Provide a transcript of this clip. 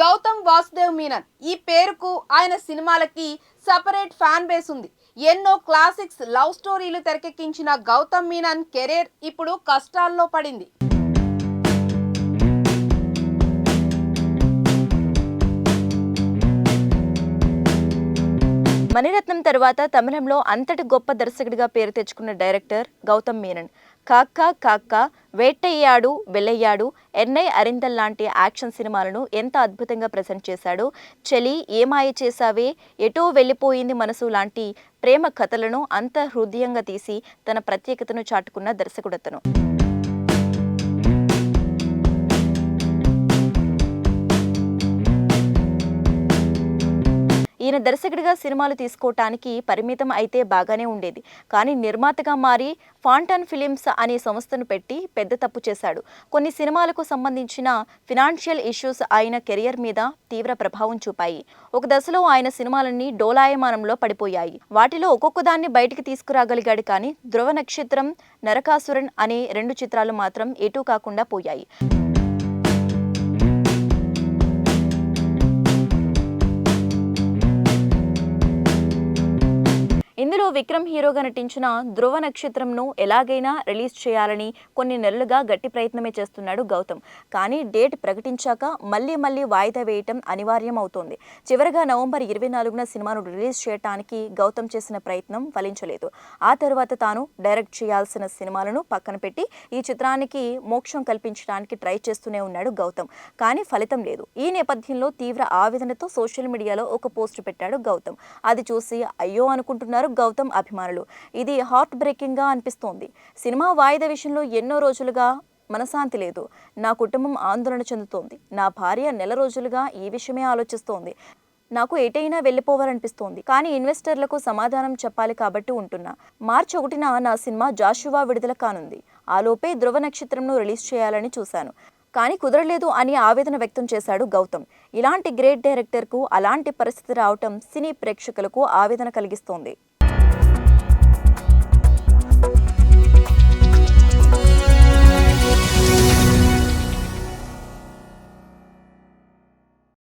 గౌతమ్ వాసుదేవ్ మీనన్. ఈ పేరుకు ఆయన సినిమాలకి సపరేట్ ఫ్యాన్ బేస్ ఉంది. ఎన్నో క్లాసిక్స్ లవ్ స్టోరీలు తెరకెక్కించిన గౌతమ్ మీనన్ కెరీర్ ఇప్పుడు కష్టాల్లో పడింది. మణిరత్నం తర్వాత తమిళంలో అంతటి గొప్ప దర్శకుడిగా పేరు తెచ్చుకున్న డైరెక్టర్ గౌతమ్ మీనన్. కాక్క కాక్క వేటయ్యాడు వెలయ్యాడు ఎన్నై అరిందల్ లాంటి యాక్షన్ సినిమాలను ఎంత అద్భుతంగా ప్రజెంట్ చేశాడో చలి ఏమాయ చేశావే ఎటో వెళ్ళిపోయింది మనసు లాంటి ప్రేమ కథలను అంత హృదయంగా తీసి తన ప్రత్యేకతను చాటుకున్న దర్శకుడతను. ఈయన దర్శకుడిగా సినిమాలు తీసుకోవటానికి పరిమితం అయితే బాగానే ఉండేది. కానీ నిర్మాతగా మారి ఫాంటన్ ఫిలిమ్స్ అనే సంస్థను పెట్టి పెద్ద తప్పు చేశాడు. కొన్ని సినిమాలకు సంబంధించిన ఫినాన్షియల్ ఇష్యూస్ ఆయన కెరియర్ మీద తీవ్ర ప్రభావం చూపాయి. ఒక దశలో ఆయన సినిమాలన్నీ డోలాయమానంలో పడిపోయాయి. వాటిలో ఒక్కొక్క దాన్ని బయటికి తీసుకురాగలిగాడు కానీ ధ్రువ నక్షత్రం నరకాసురన్ అనే రెండు చిత్రాలు మాత్రం ఎటూ కాకుండా పోయాయి. ఇందులో విక్రమ్ హీరోగా నటించిన ధ్రువ నక్షత్రంను ఎలాగైనా రిలీజ్ చేయాలని కొన్ని నెలలుగా గట్టి ప్రయత్నమే చేస్తున్నాడు గౌతమ్. కానీ డేట్ ప్రకటించాక మళ్ళీ మళ్ళీ వాయిదా వేయటం అనివార్యం అవుతోంది చివరగా నవంబర్ ఇరవై నాలుగున సినిమాను రిలీజ్ చేయడానికి గౌతమ్ చేసిన ప్రయత్నం ఫలించలేదు. ఆ తర్వాత తాను డైరెక్ట్ చేయాల్సిన సినిమాలను పక్కన పెట్టి ఈ చిత్రానికి మోక్షం కల్పించడానికి ట్రై చేస్తూనే ఉన్నాడు గౌతమ్. కానీ ఫలితం లేదు. ఈ నేపథ్యంలో తీవ్ర ఆవేదనతో సోషల్ మీడియాలో ఒక పోస్ట్ పెట్టాడు గౌతమ్. అది చూసి అయ్యో అనుకుంటున్నారు గౌతమ్ అభిమానులు. ఇది హార్ట్ బ్రేకింగ్గా అనిపిస్తోంది. సినిమా వాయిదా విషయంలో ఎన్నో రోజులుగా మనశాంతి లేదు. నా కుటుంబం ఆందోళన చెందుతోంది. నా భార్య నెల రోజులుగా ఈ విషయమే ఆలోచిస్తోంది. నాకు ఎటైనా వెళ్ళిపోవాలనిపిస్తోంది. కానీ ఇన్వెస్టర్లకు సమాధానం చెప్పాలి కాబట్టి ఉంటున్నా. మార్చి ఒకటిన నా సినిమా జాషువా విడుదల కానుంది. ఆలోపే ధ్రువ నక్షత్రంను రిలీజ్ చేయాలని చూశాను. కానీ కుదరలేదు అని ఆవేదన వ్యక్తం చేశాడు గౌతమ్. ఇలాంటి గ్రేట్ డైరెక్టర్కు అలాంటి పరిస్థితి రావటం సినీ ప్రేక్షకులకు ఆవేదన కలిగిస్తోంది.